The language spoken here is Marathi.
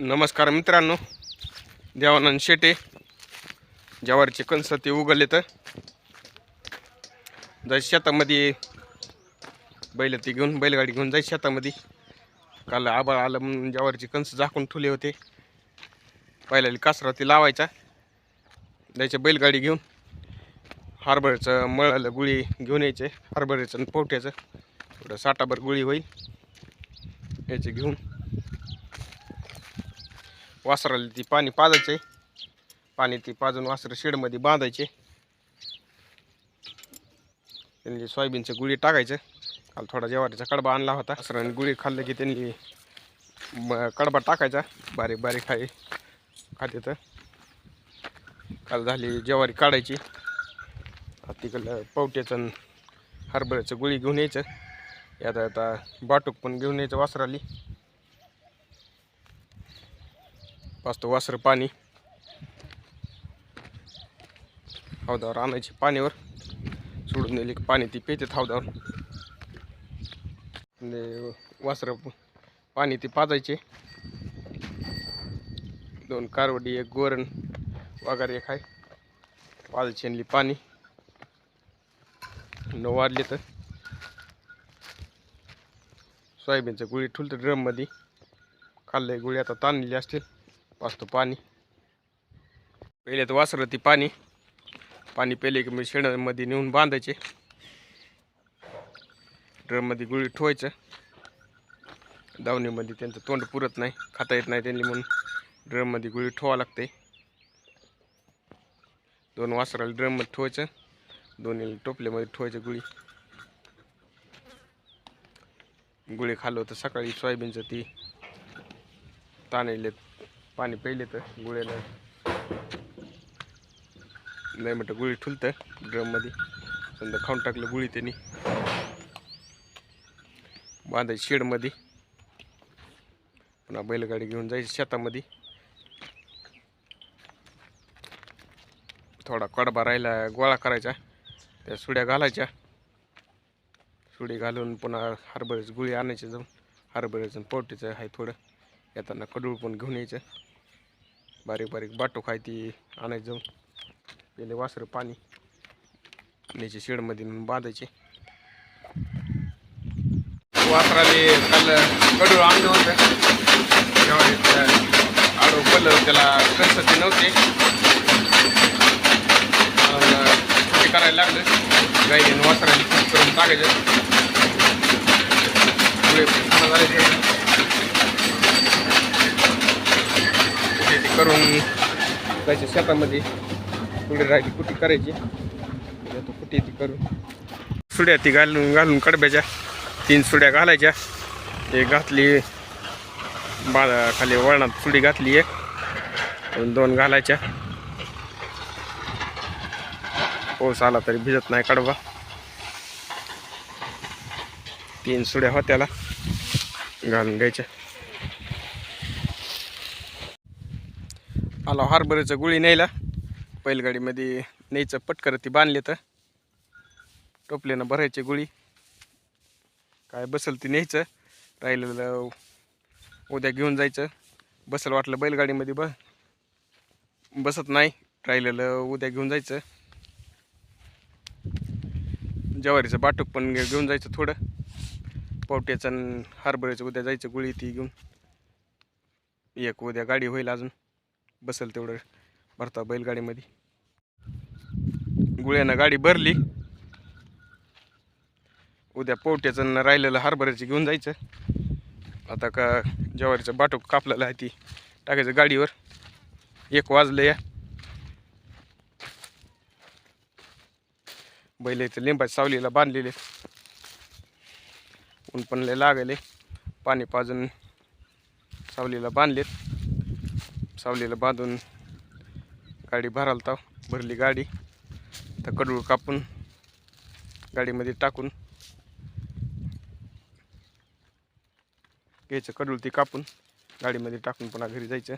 नमस्कार मित्रांनो. देवानंद शेटे. ज्वारीचे कणस ते उगवले तर. जाय शेतामध्ये बैल ती घेऊन बैलगाडी घेऊन जाय शेतामध्ये. काल आबाळ आलं म्हणून ज्वारीचे कणस झाकून ठेवले होते. पहिल्याला कासरा ते लावायचा द्यायचे बैलगाडी घेऊन. हरभऱ्याचं मळालं गुळी घेऊन यायचे. हरभऱ्याचं आणि पोट्याचं थोडं साठाभर गुळी होईल. याचे घेऊन. वासराला ती पाणी पाजायचे पाणी ती पाजून वासरं शेडमध्ये बांधायचे. त्यांनी सोयाबीनचं गुळी टाकायचं. काल थोडा जेवारीचा कडबा आणला होता. वासराने गुळी खाल्लं की त्यांनी कडबा टाकायचा. बारीक बारीक खाई खाते तर. काल झाली जेवारी काढायची. तिकडलं पवट्याचं हरभऱ्याचं गुळी घेऊन यायचं. यात आता बाटूक पण घेऊन यायचं वासराली. पाचतो वासर पाणी. हौदावर आणायची पाण्यावर. सोडून दिली की पाणी ती पितात हौदावर. वासर पाणी ती पाजायचे. दोन कारवडी एक गोरण वगैरे एक आहे पाजायची आणली पाणी. न वाढले तर. सोयाबीनचं गुळी ठुलतं ड्रममध्ये. खाल्ले गुळी आता ताणलेली असतील. पाचतो पाणी. पहिले तर वासरं ती पाणी. पाणी पहिले की मी शेणामध्ये नेऊन बांधायचे. ड्रममध्ये गुळी ठेवायचं. दावणीमध्ये त्यांचं तोंड पुरत नाही खाता येत नाही त्यांनी म्हणून ड्रममध्ये गुळी ठेवावं लागते दोन वासराला ड्रममध्ये ठेवायचं दोन्ही टोपल्यामध्ये ठेवायचं गुळी. गुळी खाल्लं होतं सकाळी सोयाबीनचं ती. ताणले पाणी प्यायले तर गुळ्याला. नाही म्हटलं गुळी ठुलतं ड्रममध्ये. समजा खाऊन टाकलं गुळी त्यांनी. बांधायची शेडमध्ये. पुन्हा बैलगाडी घेऊन जायची शेतामध्ये. थोडा कडबा राहिला गोळा करायचा. त्या सुड्या घालायच्या. सुडी घालून पुन्हा हरभऱ्याची गुळी आणायची जाऊन. हरभऱ्याचं पोटीचं आहे थोडं. येताना कडूळ पण घेऊन यायचं. बारीक बारीक बाटो खायती आणायचं जाऊन. पहिले वासरं पाणी न्यायचे शेडमध्ये नेऊन बांधायचे. वासराले काल कडूळ आणलं होतं. जेव्हा आडो पडलं त्याला कन्सती नव्हते. म्हणून करायला लागलं. गाईने वासराने खूप करून टाकायचं. पुढे जायचं कुठे ती करून त्याच्या शेतामध्ये. पुढे राहिली कुटी करायची? तो कुटी ती करून सुड्या ती घालून घालून कडब्याच्या. तीन सुड्या घालायच्या. एक घातली. बाळा खाली वळणात सुडी घातली एक. दोन घालायच्या. पाऊस आला तरी भिजत नाही कडवा तीन सुड्या होत्याला. घालून घ्यायच्या. आला हार्बरचं गुळी न्यायला. बैलगाडीमध्ये न्यायचं पटकर ती बांधले तर. टोपल्यानं भरायची गुळी. काय बसल ती न्यायचं. राहिलेलं उद्या घेऊन जायचं. बसल वाटलं बैलगाडीमध्ये ब बसत नाही. राहिलेलं उद्या घेऊन जायचं. ज्वारीचं बाटूक पण घे- घेऊन जायचं थोडं. पावट्याचं आणि हरभऱ्याचं उद्या जायचं गुळी ती घेऊन. एक उद्या गाडी होईल अजून. बसल तेवढं भरता बैलगाडीमध्ये. गुळ्यानं गाडी भरली. उद्या पोवट्याचं राहिलेलं हरभऱ्याचं घेऊन जायचं. आता का ज्वारीचं बाटूक कापलेलं आहे ती टाकायचं गाडीवर. एक वाजलं या बैल इथं लिंबा सावलीला बांधलेले ऊन पण लय लागले पाणी पाजून सावलीला बांधलेत. सावलीला बांधून गाडी भरायला ताव भरली गाडी. तर कडूळ कापून गाडीमध्ये टाकून घ्यायचं. कडूळ ती कापून गाडीमध्ये टाकून पुन्हा घरी जायचं.